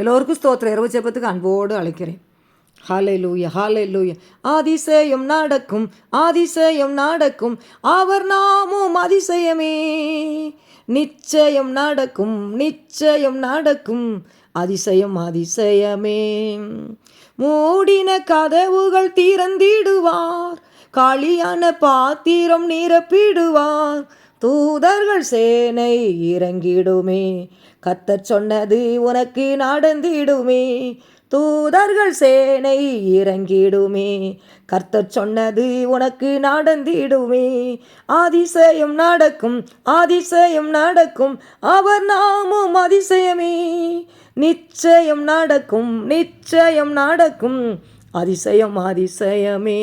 எல்லோருக்கும் ஸ்தோத்திரம். இரவு ஜெபத்துக்கு அன்போடு அழைக்கிறேன். ஹாலே லூய ஹாலே லூய ஆதிசயம் நடக்கும் ஆதிசயம் நடக்கும். அவர் நாமும் அதிசயமே. நிச்சயம் நடக்கும் நிச்சயம் நடக்கும். அதிசயம் அதிசயமே மூடின கதவுகள் திறந்திடுவார். காளியான பாத்திரம் நிரப்பிடுவார். தூதர்கள் சேனை இறங்கிடுமே. கத்தர் சொன்னது உனக்கு நடந்திடுமே. தூதர்கள் சேனை இறங்கிடுமே. கர்த்தர் சொன்னது உனக்கு நடந்திடுமே. ஆதிசயம் நடக்கும் ஆதிசயம் நடக்கும் அவர் நாமும் அதிசயமே. நிச்சயம் நடக்கும் நிச்சயம் நடக்கும் அதிசயம் அதிசயமே.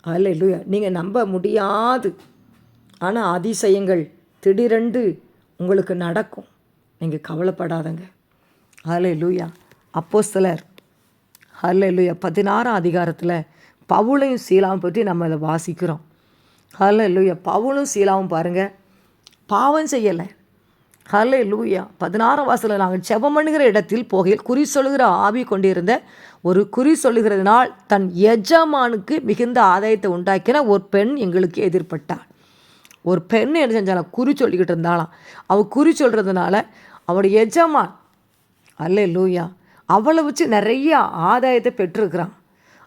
அல்ல நீங்கள் நம்ப முடியாது. ஆனால் அதிசயங்கள் திடீரென்று உங்களுக்கு நடக்கும். நீங்கள் கவலைப்படாதங்க. ஹலே லூயா அப்போ சிலர் ஹலே லூயா பதினாறாம் அதிகாரத்தில் பவுளையும் சீலாவும் பற்றி நம்ம இதை வாசிக்கிறோம். ஹலே லூயா பவுலும் சீலாவும் பாருங்கள் பாவம் செய்யலை. ஹலே லூயா பதினாறாம் வாசலில் நாங்கள் செபம் பண்ணுகிற இடத்தில் போகையில் குறி சொல்லுகிற ஆவி கொண்டிருந்த ஒரு குறி சொல்லுகிறதுனால் தன் எஜமானுக்கு மிகுந்த ஆதாயத்தை உண்டாக்கின ஒரு பெண் எங்களுக்கு எதிர்பட்டாள். ஒரு பெண் என்ன செஞ்சாலும்? குறி சொல்லிக்கிட்டு இருந்தாலாம். அவள் குறி சொல்கிறதுனால அவளுடைய எஜமான் அல்ல லூயா அவளை வச்சு நிறைய ஆதாயத்தை பெற்றிருக்கிறான்.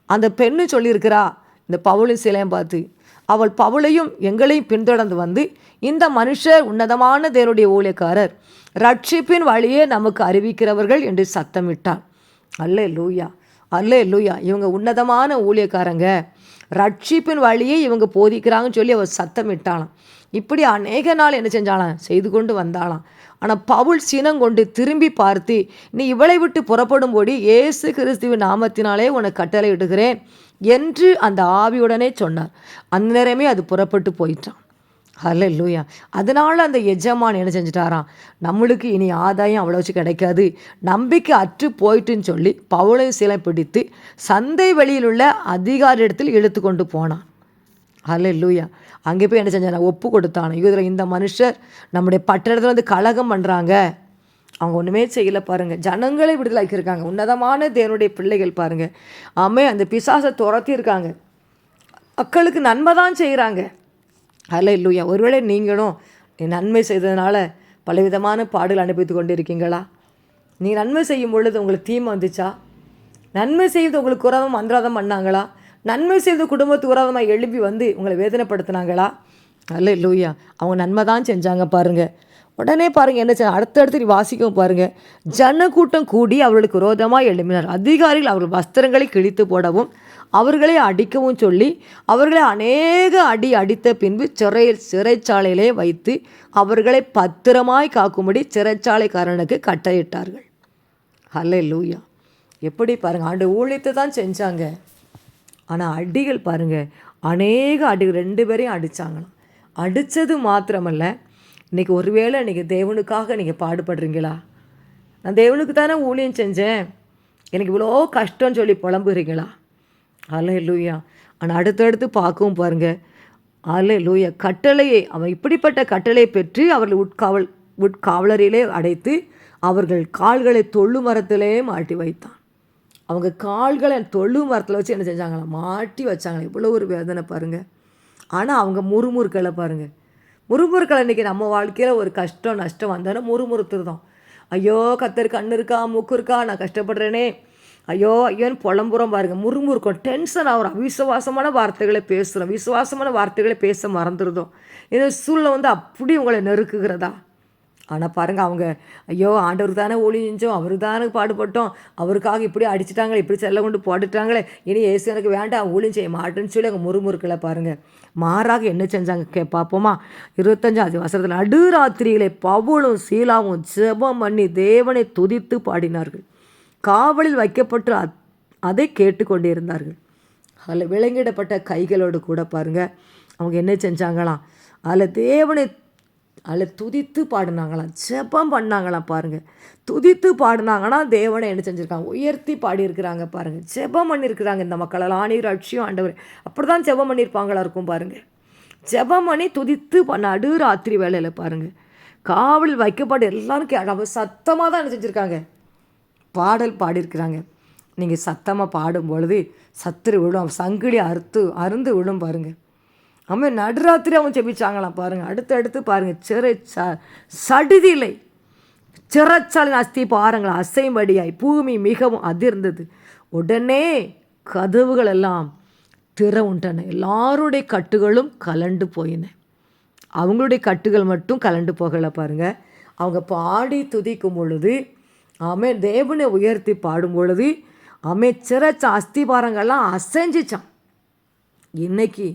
அந்த பெண்ணு சொல்லியிருக்கிறா இந்த பவுளின் சிலையும் பார்த்து அவள் பவுளையும் எங்களையும் பின்தொடர்ந்து வந்து இந்த மனுஷர் உன்னதமான தேவனுடைய ஊழியக்காரர் ரட்சிப்பின் வழியே நமக்கு அறிவிக்கிறவர்கள் என்று சத்தமிட்டான் அல்லே லூயா அல்லே லூயா இவங்க உன்னதமான ஊழியக்காரங்க. ரட்சிப்பின் வழியை இவங்க போதிக்கிறாங்கன்னு சொல்லி அவர் சத்தமிட்டாலாம் இப்படி அநேக நாள் என்ன செஞ்சாலாம் செய்து கொண்டு வந்தாலாம் ஆனால் பவுல் சினம் கொண்டு திரும்பி பார்த்து நீ இவளை விட்டு புறப்படும்படி ஏசு கிறிஸ்துவின் நாமத்தினாலே உனக்கு கட்டளை இடுகிறேன் என்று அந்த ஆவியுடனே சொன்னார். அந்த நேரமே அது புறப்பட்டு போயிட்டான் அல்ல லூயா அதனால் அந்த எஜமான் என்ன செஞ்சிட்டாராம்? நம்மளுக்கு இனி ஆதாயம் அவ்வளோ வச்சு கிடைக்காது. நம்பிக்கை அற்று போயிட்டுன்னு சொல்லி பவுளை சிலை பிடித்து சந்தை வெளியில் உள்ள அதிகாரி இடத்தில் இழுத்து கொண்டு போனான். அல்ல லூயா அங்கே போய் என்ன செஞ்சான்? ஒப்பு கொடுத்தானோ இதில் இந்த மனுஷர் நம்முடைய பட்டணத்தில் வந்து கலகம் பண்ணுறாங்க அவங்க ஒன்றுமே செய்யலை பாருங்கள் ஜனங்களை விடுதலாக்கியிருக்காங்க உன்னதமான தேவனுடைய பிள்ளைகள் பாருங்கள் ஆமே அந்த பிசாசை துரத்தியிருக்காங்க. மக்களுக்கு நன்மை தான் செய்கிறாங்க அதில் இல்லையா ஒருவேளை நீங்களும் நீ நன்மை செய்ததுனால பலவிதமான பாடுகள் அனுப்பித்து கொண்டு இருக்கீங்களா நீ நன்மை செய்யும் பொழுது உங்களுக்கு தீமை வந்துச்சா? நன்மை செய்து உங்களுக்கு உரதம் அன்றாதம் பண்ணாங்களா? நன்மை செய்து குடும்பத்துக்கு உரதமாக எழுப்பி வந்து உங்களை வேதனைப்படுத்தினாங்களா? அல்ல இல்லையா அவங்க நன்மை தான் செஞ்சாங்க பாருங்கள் உடனே பாருங்கள் என்ன அடுத்தடுத்து நீ வாசிக்கவும் பாருங்கள் ஜனக்கூட்டம் கூடி அவர்களுக்கு விரோதமாக எழுப்பினார் அதிகாரிகள் அவர்கள் வஸ்திரங்களை கிழித்து போடவும் அவர்களை அடிக்கவும் சொல்லி அவர்களை அநேக அடி அடித்த பின்பு சிறையில் சிறைச்சாலையிலே வைத்து அவர்களை பத்திரமாய் காக்கும்படி சிறைச்சாலைக்காரனுக்கு கட்டளையிட்டார்கள். ஹலே லூயா எப்படி பாருங்கள் ஆண்டு ஊழியத்தை தான் செஞ்சாங்க. ஆனால் அடிகள் பாருங்கள் அநேக அடிகள் ரெண்டு பேரையும் அடித்தாங்களாம் அடித்தது மாத்திரமல்ல இன்றைக்கி ஒருவேளை இன்றைக்கி தேவனுக்காக நீங்கள் பாடுபடுறீங்களா? நான் தேவனுக்கு தானே ஊழியம் செஞ்சேன். எனக்கு இவ்வளோ கஷ்டம்னு சொல்லி புலம்புறீங்களா? அல்ல லூயா ஆனால் அடுத்தடுத்து பார்க்கவும் பாருங்கள் அல்ல லூயா கட்டளையை அவன் இப்படிப்பட்ட கட்டளையை பெற்று அவர்கள் உட்காவல் உட்காவலரிலே அடைத்து அவர்கள் கால்களை தொழு மரத்திலே மாட்டி வைத்தான். அவங்க கால்களை தொழு மரத்தில் வச்சு என்ன செஞ்சாங்களா? மாட்டி வச்சாங்களா? இவ்வளோ ஒரு வேதனை பாருங்கள் ஆனால் அவங்க முறுமுறுக்களை பாருங்கள் முறுமுறுக்களை இன்றைக்கி நம்ம வாழ்க்கையில் ஒரு கஷ்டம் நஷ்டம் வந்தாலும் முறுமுறுத்துருதோம் ஐயோ கத்தர் கண்ணு இருக்கா மூக்கு இருக்கா நான் கஷ்டப்படுறேனே. ஐயோ ஐயோன்னு புலம்புறம் பாருங்கள் முறுமுறுக்கும் டென்ஷன் ஆகிறோம் அவிசுவாசமான வார்த்தைகளை பேசுகிறோம் விசுவாசமான வார்த்தைகளை பேச மறந்துடுதோம் இந்த சூழ்நிலை வந்து அப்படி உங்களை நெருக்குகிறதா? ஆனால் பாருங்கள் அவங்க ஐயோ ஆண்டவர் தானே ஒளி செஞ்சோம் அவரு தானே பாடுபட்டோம் அவருக்காக இப்படி அடிச்சிட்டாங்களே இப்படி செல்ல கொண்டு போட்டுட்டாங்களே இனி ஏசு எனக்கு வேண்டாம் ஊழியம் செய்ய மாட்டேன்னு சொல்லி அவங்க முறுமுறுக்களை பாருங்கள் மாறாக என்ன செஞ்சாங்க? கே பார்ப்போமா? இருபத்தஞ்சாவது வசனத்தில் நடுராத்திரிகளை பவுளும் சீலாவும் ஜெபம் பண்ணி தேவனை துதித்து பாடினார்கள். காவலில் வைக்கப்பட்டு அதை கேட்டுக்கொண்டிருந்தார்கள். இருந்தார்கள் அதில் விலங்கிடப்பட்ட கைகளோடு கூட பாருங்கள் அவங்க என்ன செஞ்சாங்களாம்? அதில் தேவனை அதில் துதித்து பாடினாங்களாம். ஜெபம் பண்ணாங்களாம் பாருங்கள் துதித்து பாடினாங்கன்னா தேவனை என்ன செஞ்சுருக்காங்க? உயர்த்தி பாடியிருக்கிறாங்க பாருங்கள் ஜெபம் பண்ணியிருக்கிறாங்க இந்த மக்களால் ஆணீர் அட்சியும் ஆண்டவர். அப்படி தான் ஜெபம் பண்ணியிருப்பாங்களா இருக்கும் பாருங்கள் ஜெபம் பண்ணி துதித்து நடு ராத்திரி வேலையில் பாருங்கள் காவலில் வைக்கப்பட்டு எல்லாரும் கே சத்தமாக தான் என்ன செஞ்சுருக்காங்க? பாடல் பாடியிருக்கிறாங்க. நீங்கள் சத்தமாக பாடும் பொழுது சத்துரு விழும் சங்கிலி அறுத்து அருந்து விழும் பாருங்கள் அவன் நடுராத்திரி அவன் ஜெபிச்சாங்களாம். பாருங்கள் அடுத்து அடுத்து பாருங்கள் சிறை ச சடிதிலை. சிறைச்சாலின் அஸ்தி பாருங்கள் அசையும்படியாய் பூமி மிகவும் அதிர்ந்தது. உடனே கதவுகள் எல்லாம் திற உண்டன. எல்லாருடைய கட்டுகளும் கலண்டு போயின. அவங்களுடைய கட்டுகள் மட்டும் கலண்டு போகலை பாருங்க. அவங்க பாடி துதிக்கும் பொழுது ஆமே தேவனை உயர்த்தி பாடும் பொழுது ஆமே சிறைச்ச அஸ்திபாரங்கள்லாம் அசைஞ்சிச்சான் இன்னைக்கு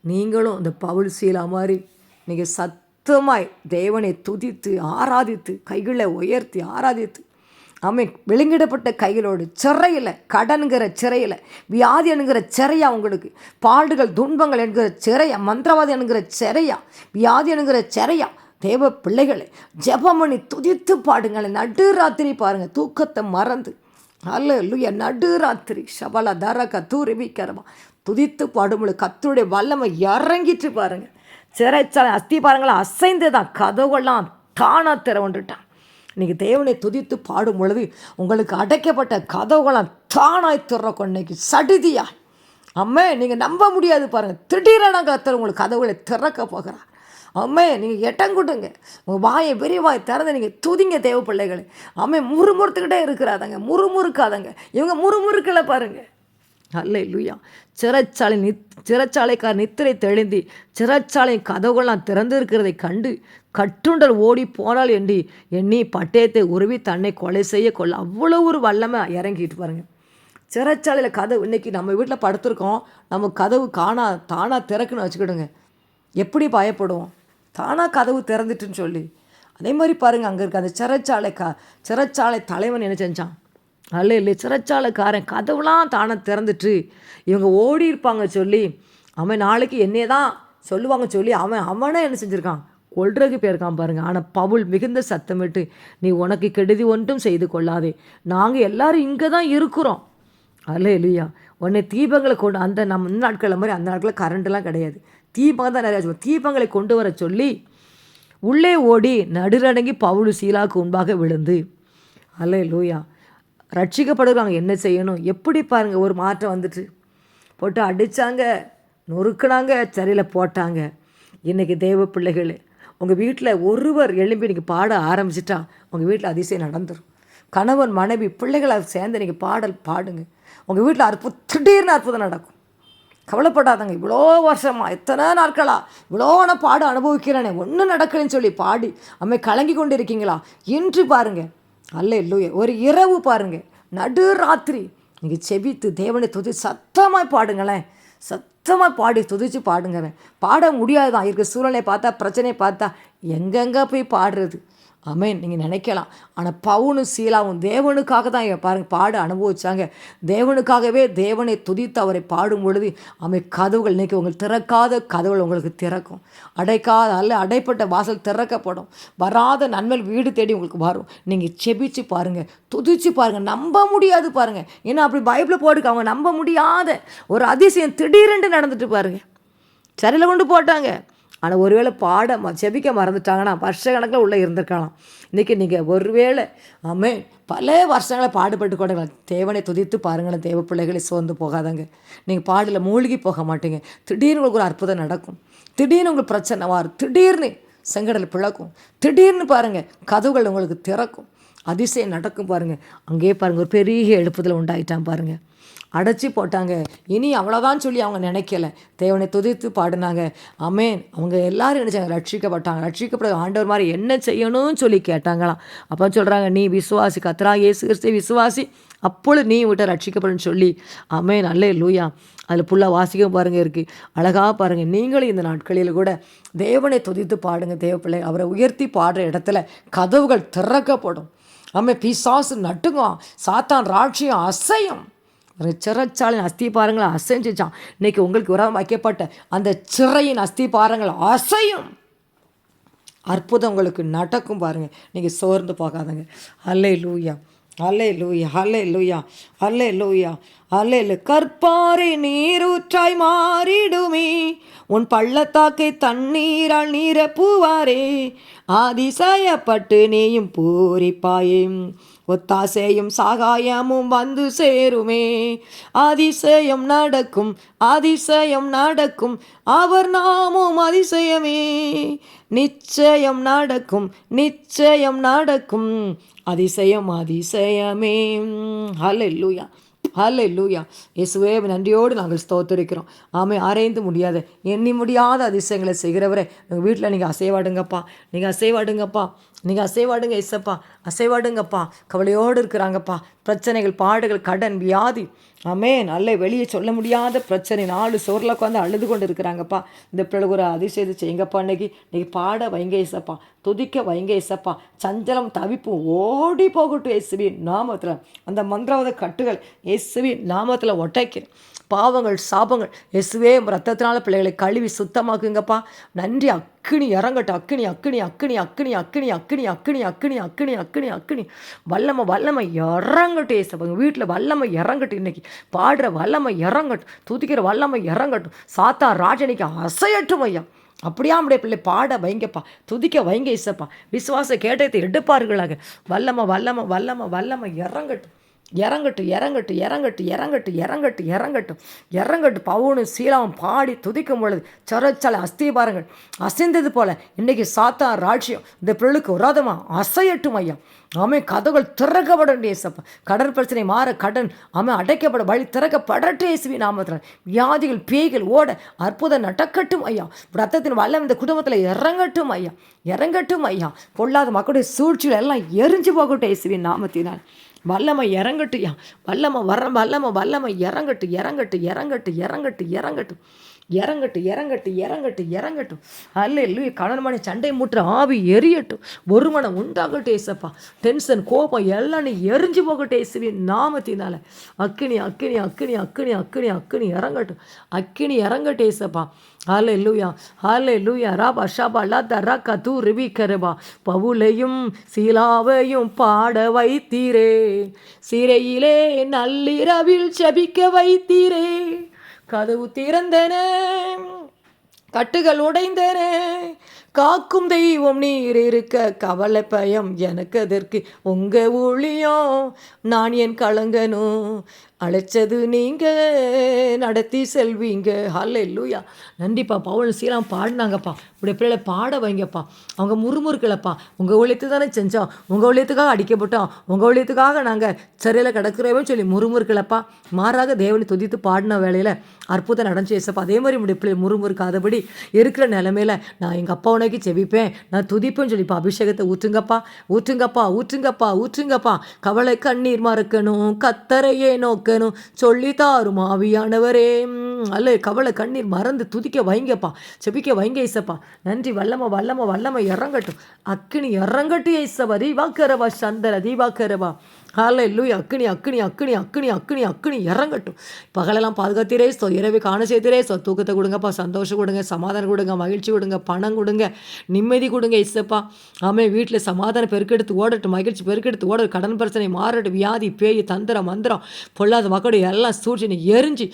நீங்களும் இந்த பவுல் சீலா மாதிரி நீங்கள் சத்தமாய் தேவனை துதித்து ஆராதித்து கைகளை உயர்த்தி ஆராதித்து அமை விழுங்கிடப்பட்ட கைகளோடு சிறையில் கடன்கிற சிறையில் வியாதி என்கிற சிறையா உங்களுக்கு பாடுகள் துன்பங்கள் என்கிற சிறையா மந்திரவாதி என்கிற சிறையா வியாதி என்கிற சிறையா தேவ பிள்ளைகளை ஜெபமணி துதித்து பாடுங்களேன். நடுராத்திரி பாருங்கள் தூக்கத்தை மறந்து. அல்ல லுய நடுராத்திரி சபல தரக தூரிபிக்கிறமா துதித்து பாடும்பொழுது கத்தருடைய வல்லமை இறங்கிட்டு பாருங்க. சிறைச்சாலை அஸ்தி பாருங்களா அசைந்து தான் கதவுகள்லாம் தானாக திறவுண்டுட்டான் இன்னைக்கு தேவனை துதித்து பாடும் பொழுது உங்களுக்கு அடைக்கப்பட்ட கதவுகளாம் தானாய் திறக்கும். இன்னைக்கு சடுதியா அம்மே நீங்கள் நம்ப முடியாது பாருங்கள் திடீரென கத்தர் உங்களுக்கு கதவுகளை திறக்க போகிறார். அம்மே நீங்கள் எட்டங்குட்டுங்க. உங்கள் வாயை விரிவாய் திறந்து நீங்கள் துதிங்க தேவ பிள்ளைகளை. அம்மே முறுமுறுத்துக்கிட்டே இருக்கிறாதங்க. முறுமுறுக்காதங்க. இவங்க முறுமுறுக்கலை பாருங்கள் அல்ல இல்லையா சிறைச்சாலை நித் சிறைச்சாலைக்கார் நித்திரை தெளிந்து சிறைச்சாலையின் கதவுகள்லாம் திறந்திருக்கிறதை கண்டு கட்டுண்டல் ஓடி போனால் எண்ணி எண்ணி பட்டயத்தை உருவி தன்னை கொலை செய்ய கொள்ள அவ்வளோ ஒரு வல்லமை இறங்கிட்டு பாருங்க. சிறைச்சாலையில் கதவு இன்னைக்கு நம்ம வீட்டில் படுத்திருக்கோம். நம்ம கதவு காணா தானாக திறக்குன்னு வச்சுக்கிடுங்க. எப்படி பயப்படுவோம் தானாக கதவு திறந்துட்டுன்னு சொல்லி. அதே மாதிரி பாருங்கள் அங்கே இருக்க அந்த சிறைச்சாலை க சிறைச்சாலை தலைவன் என்ன செஞ்சான்? அல்ல இல்லை சிறைச்சாலைக்காரன் கதவுலாம் தானே திறந்துட்டு இவங்க ஓடி இருப்பாங்க சொல்லி அவன் நாளைக்கு என்னையே தான் சொல்லுவாங்க சொல்லி அவன் அவனே என்ன செஞ்சுருக்கான்? கொள்றதுக்கு போயிருக்கான் பாருங்க. ஆனால் பவுல் மிகுந்த சத்தமிட்டு நீ உனக்கு கெடுதி ஒன்றும் செய்து கொள்ளாதே. நாங்கள் எல்லாரும் இங்கே தான் இருக்கிறோம். அல்ல இல்லையா உன்னை தீபங்களை கொண்டு அந்த நம்ம இந்த நாட்களில் மாதிரி அந்த நாட்களில் கரண்ட்லாம் கிடையாது. தீபம் தான் நிறையா சொல்லுவோம். தீபங்களை கொண்டு வர சொல்லி உள்ளே ஓடி நடுநடங்கி பவுலு சீலாவுக்கு முன்பாக விழுந்து. அல்ல லூயா ரட்சிக்கப்படுறாங்க என்ன செய்யணும்? எப்படி பாருங்கள் ஒரு மாற்றம் வந்துட்டு. போட்டு அடித்தாங்க நொறுக்குனாங்க சரியில் போட்டாங்க. இன்றைக்கி தெய்வ பிள்ளைகள் உங்கள் வீட்டில் ஒருவர் எழும்பி நீங்கள் பாட ஆரம்பிச்சிட்டா உங்கள் வீட்டில் அதிசயம் நடந்துடும் கணவன் மனைவி பிள்ளைகளை சேர்ந்து நீங்கள் பாடல் பாடுங்க. உங்கள் வீட்டில் அற்புதம் திடீர்னு அற்புதம் நடக்கும். கவலைப்படாதங்க இவ்வளோ வருஷமா எத்தனை நாட்களா இவ்வளோ நான் பாடு அனுபவிக்கிறேனே ஒன்றும் நடக்கலைன்னு சொல்லி பாடி அம்மை கலங்கி கொண்டு இருக்கீங்களா இன்று பாருங்கள் அல்ல இல்லையே ஒரு இரவு பாருங்கள் நடு ராத்திரி. நீங்கள் செபித்து தேவனை துதி சத்தமாக பாடுங்களேன். சத்தமாக பாடி துதிச்சு பாடுங்கிறேன் பாட முடியாதுதான் இருக்க சூழ்நிலையை பார்த்தா பிரச்சனையை பார்த்தா எங்கெங்கே போய் பாடுறது? அமேன் நீங்கள் நினைக்கலாம். ஆனால் பவுனும் சீலாவும் தேவனுக்காக தான் பாருங்கள் பாட அனுபவிச்சாங்க. தேவனுக்காகவே தேவனை துதித்து அவரை பாடும் பொழுது அமை கதவுகள் இன்றைக்கி உங்களுக்கு திறக்காத கதவுகள் உங்களுக்கு திறக்கும். அடைக்காத அல்ல அடைப்பட்ட வாசல் திறக்கப்படும். வராத நன்மை வீடு தேடி உங்களுக்கு வரும். நீங்கள் செபிச்சு பாருங்கள் துதிச்சு பாருங்கள் நம்ப முடியாது பாருங்கள் ஏன்னா அப்படி பைபிளில் போட்டுக்க அவங்க நம்ப முடியாத ஒரு அதிசயம் திடீரென்று நடந்துட்டு பாருங்கள் சரியில் கொண்டு போட்டாங்க. ஆனால் ஒருவேளை பாட ம செபிக்க மறந்துட்டாங்கன்னா வருஷக்கணக்கில் உள்ளே இருந்திருக்கலாம். இன்றைக்கி நீங்கள் ஒருவேளை ஆமே பல வருஷங்களை பாடுபட்டு கூட தேவனை துதித்து பாருங்களேன் தேவ பிள்ளைகளை சோர்ந்து போகாதங்க. நீங்கள் பாடல மூழ்கி போக மாட்டீங்க. திடீர்னு உங்களுக்கு ஒரு அற்புதம் நடக்கும். திடீர்னு உங்களுக்கு பிரச்சனை வரும். திடீர்னு செங்கடல் பிளக்கும். திடீர்னு பாருங்கள் கதவுகள் உங்களுக்கு திறக்கும். அதிசயம் நடக்கும் பாருங்கள் அங்கேயே பாருங்கள் ஒரு பெரிய எழுப்புதல் உண்டாயிட்டான் பாருங்கள் அடைச்சி போட்டாங்க. இனி அவ்வளோதான் சொல்லி அவங்க நினைக்கல. தேவனை துதித்து பாடினாங்க. அமேன் அவங்க எல்லாரும் நினைச்சாங்க ரட்சிக்கப்பட்டாங்க. ரட்சிக்கப்பட ஆண்டவர் மாதிரி என்ன செய்யணும்னு சொல்லி கேட்டாங்களாம். அப்போ சொல்கிறாங்க நீ விசுவாசி கத்ரா இயேசு கிறிஸ்து விசுவாசி. அப்பொழுது நீ விட்ட ரட்சிக்கப்படுன்னு சொல்லி. அமே நல்லே லூயா அதில் ஃபுல்லாக வாசிக்கவும் பாருங்கள் இருக்குது அழகாக பாருங்கள் நீங்களும் இந்த நாட்களில் கூட தேவனை துதித்து பாடுங்க தேவப்பிள்ளை அவரை உயர்த்தி பாடுற இடத்துல கதவுகள் திறக்கப்படும். அம்மே பிசாசு நட்டுங்கும் சாத்தான் ராட்சியம் அசையும். ஒரு அஸ்தி அஸ்திபாரங்களை அசைஞ்சிச்சான். இன்னைக்கு உங்களுக்கு உரம் வைக்கப்பட்ட அந்த சிறையின் அஸ்தி அஸ்திபாரங்கள் அசையும். அற்புதம் உங்களுக்கு நடக்கும் பாருங்கள் நீங்கள் சோர்ந்து போகாதங்க. அல்லே லூயா அல்லே லூயா அல்லே லூயா அல்லே லூயா அல்லே லு கற்பாறை நீரூற்றாய் மாறிடுமே. உன் பள்ளத்தாக்கை தண்ணீரால் நீர பூவாரே அதிசயப்பட்டு நீயும் பூரிப்பாயே. ஒத்தாசையும் சாகாயமும் வந்து சேருமே. அதிசயம் நடக்கும் அதிசயம் நடக்கும் அவர் நாமும் அதிசயமே. நிச்சயம் நடக்கும் நிச்சயம் நடக்கும் அதிசயம் அதிசயமே. ஹலெல்லூயா ஹல்லே லூயா இயேசுவே நன்றியோடு நாங்கள் ஸ்தோத்திருக்கிறோம். ஆமை அரைந்து முடியாத எண்ணி முடியாத அதிசயங்களை செய்கிறவரே உங்கள் வீட்டில் நீங்கள் அசைவாடுங்கப்பா நீங்கள் அசைவாடுங்கப்பா. நீங்கள் அசைவாடுங்க இசப்பா. அசைவாடுங்கப்பா. கவலையோடு இருக்கிறாங்கப்பா. பிரச்சனைகள் பாடுகள் கடன் வியாதி ஆமே நல்ல வெளியே சொல்ல முடியாத பிரச்சனை நாலு சோரில் உட்காந்து அழுது கொண்டு இருக்கிறாங்கப்பா இந்த பிள்ளை ஒரு அதிசயத்தை செய்யுங்கப்பா இன்னைக்கு இன்னைக்கு பாட வைங்க இசப்பா துதிக்க வைங்க இசப்பா சஞ்சலம் தவிப்பு ஓடி போகட்டும் இயேசுவி நாமத்தில் அந்த மந்திரவாத கட்டுகள் இயேசுவி நாமத்தில் ஒட்டைக்கிறேன் பாவங்கள் சாபங்கள் இயேசுவே ரத்தத்தினால பிள்ளைகளை கழுவி சுத்தமாக்குங்கப்பா நன்றி அக்கினி இறங்கட்டும் அக்கினி அக்கினி அக்கினி அக்கினி அக்கினி அக்கினி அக்கினி அக்கினி அக்கினி அக்கினி அக்கினி வல்லமை வல்லமை இறங்கட்டும் ஏசப்பங்க வீட்டில் வல்லமை இறங்கட்டும் இன்னைக்கு. பாடுற வல்லமை இறங்கட்டும். துதிக்கிற வல்லமை இறங்கட்டும். சாத்தா ராஜனிக்கு அசையட்டும் ஐயா. அப்படியா நம்முடைய பிள்ளை பாட வைங்கப்பா. துதிக்க வைங்க இசப்பா விசுவாச கேட்டத்தை எடுப்பார்களாக. வல்லம வல்லம வல்லம வல்லம இறங்கட்டும். இறங்கட்டும் இறங்கட்டும் இறங்கட்டும் இறங்கட்டும் இறங்கட்டும் இறங்கட்டும் இறங்கட்டும் பவுனும் சீலாவும் பாடி துதிக்கும் பொழுது சரச்சல அஸ்திபாரங்கள் அசைந்தது போல இன்னைக்கு சாத்தா ராட்சியம். இந்த பிள்ளைக்கு விரோதமாக அசையட்டும் ஐயா. அவன் கதவுகள் திறக்கப்படும் ஏசப்பா கடன் பிரச்சனை மாற கடன் அவன் அடைக்கப்பட வழி திறக்கப்படட்டும் இயேசுவி நாமத்தில். வியாதிகள் பேய்கள் ஓட அற்புதம் நடக்கட்டும் ஐயா. ரத்தத்தின் வல்லம் இந்த குடும்பத்தில் இறங்கட்டும் ஐயா. இறங்கட்டும் ஐயா. பொல்லாத மக்களுடைய சூழ்ச்சிகள் எல்லாம் எரிஞ்சு போகட்டும் இயேசுவின் நாமத்தினால். வல்லமை இறங்கட்டுயா வல்லமை வர வல்லமை வல்லமை இறங்கட்டு இறங்கட்டு இறங்கட்டு இறங்கட்டு இறங்கட்டும் இறங்கட்டு இறங்கட்டு இறங்கட்டு இறங்கட்டும் அல்ல இல்லையே கணவன் சண்டை மூட்டுற ஆவி எரியட்டும். ஒரு மனம் உண்டாகட்டும் ஏசப்பா. டென்ஷன் கோபம் எல்லாம் நீ எரிஞ்சு போகட்டும் ஏசுவி நாமத்தினால. அக்கினி அக்கினி அக்கினி அக்கினி அக்கினி அக்கினி இறங்கட்டும். அக்கினி இறங்கட்டும் ஏசப்பா. ஹாலே லூயா ஹாலே லூயா ராபா ஷாபா லா ரக்கா தூ பவுலையும் சீலாவையும் பாட வைத்தீரே. சிறையிலே நள்ளிரவில் செபிக்க வைத்தீரே. கதவு திறந்தன. கட்டுகள் உடைந்தன. காக்கும் தெய்வம் நீர் இருக்க கவலை பயம் எனக்கு அதற்கு உங்க ஊழியம் நான் என் கலங்கனும் அழைச்சது நீங்க நடத்தி செல்வீங்க. ஹல்ல இல்லையா நன்றிப்பா. பவுல் சீலாம் பாடினாங்கப்பா. உடைய பிள்ளைகளை பாட வைங்கப்பா. அவங்க முறுமுறுக்கலப்பா. உங்கள் ஊழியத்து தானே செஞ்சோம். உங்கள் ஊழியத்துக்காக அடிக்கப்பட்டோம். உங்கள் ஊழியத்துக்காக நாங்கள் சரியில் கிடக்கிறோமே சொல்லி முறுமுறுக்கலப்பா. மாறாக தேவனை துதித்து பாடின வேலையில் அற்புதம் நடந்து ஏசப்பா. அதே மாதிரி உடைய பிள்ளை முறுமுறுக்காதபடி இருக்கிற நிலமையில நான் எங்கள் அப்பாவோட உனக்கு செவிப்பேன் நான் துதிப்பேன்னு சொல்லிப்பா அபிஷேகத்தை ஊற்றுங்கப்பா ஊற்றுங்கப்பா ஊற்றுங்கப்பா ஊற்றுங்கப்பா. கவலை கண்ணீர் மறக்கணும் கத்தரையே நோக்கணும். சொல்லி தாரும் ஆவியானவரே. அல்ல கவலை கண்ணீர் மறந்து துதிக்க வைங்கப்பா செபிக்க வைங்க ஐசப்பா நன்றி வல்லம வல்லம வல்லம இறங்கட்டும். அக்கினி இறங்கட்டு ஐசவா தீபாக்கரவா சந்தர தீபாக்கரவா ஹால இல்லையா அக்கினி அக்கினி அக்கினி அக்கினி அக்கினி அக்கினி இறங்கட்டும். பகலெல்லாம் பாதுகாத்திரே சோ இரவு காண செய்திரே சோ தூக்கத்தை கொடுங்கப்பா சந்தோஷம் கொடுங்க சமாதானம் கொடுங்க மகிழ்ச்சி கொடுங்க பணம் கொடுங்க நிம்மதி கொடுங்க இசப்பா ஆமே வீட்டில் சமாதானம் பெருக்கெடுத்து ஓடட்டும் மகிழ்ச்சி பெருக்கெடுத்து ஓடட்டும் கடன் பிரச்சனை மாறட்டும் வியாதி பேய் தந்திரம் மந்திரம் பொல்லாத மக்களுடைய எல்லாம் சூழ்ச்சி எரிஞ்சு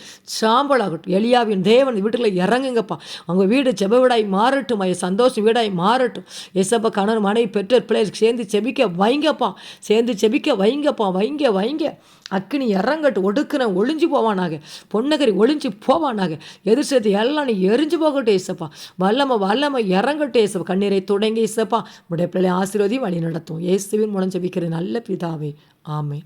ஆகட்டும். எளியாவின் தேவன் வீட்டுக்குள்ள இறங்குங்கப்பா. அவங்க வீடு செப வீடாய் மாறட்டும் ஐயா சந்தோஷம் வீடாய் மாறட்டும். எசப்ப கணவன் மனைவி பெற்ற பிள்ளைகள் சேர்ந்து செபிக்க வைங்கப்பா. சேர்ந்து செபிக்க வைங்கப்பா. வைங்க வைங்க. அக்கினி இறங்கட்டு ஒடுக்குன ஒளிஞ்சு போவானாக. பொன்னகரி ஒளிஞ்சு போவானாக. எதிர் சேர்த்து எல்லாம் நீ எரிஞ்சு போகட்டும் இசப்பா வல்லம வல்லம இறங்கட்டும் இசப்பா கண்ணீரை தொடங்கி இசப்பா உடைய பிள்ளை ஆசீர்வதி வழி நடத்தும். இயேசுவின் மூலம் ஜெபிக்கிற நல்ல பிதாவே. ஆமை